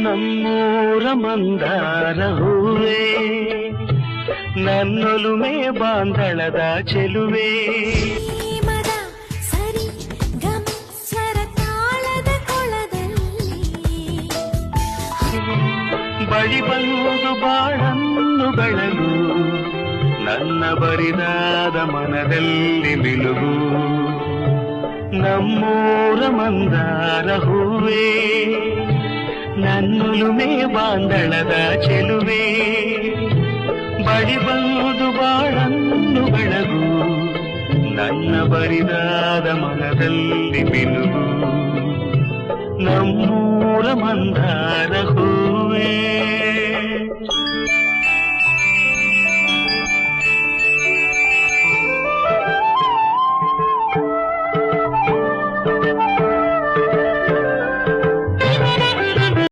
ನಮ್ಮೂರ ಮಂದಾರ ಹೂವೇ ನನ್ನೊಲುಮೆ ಬಾಂಧಳದ ಚೆಲುವೆ. ಬಳಿ ಬಂದು ಬಾಳನ್ನು ಬೆಳಗು ನನ್ನ ಬರಿದಾದ ಮನದಲ್ಲಿ ಬಿಲುಗು ನಮ್ಮೂರ ಮಂದಾರ ಹೂವೇ ನನ್ನೊಲುಮೆ ಬಾಂದಳದ ಚೆಲುವೆ. ಬಳಿ ಬಂದು ಬಾಳನ್ನು ಬೆಳಗು ನನ್ನ ಬರಿದಾದ ಮನದಲ್ಲಿ ಬಿನು ನಮ್ಮೂರ ಮಂದಾರ ಹೂವೇ.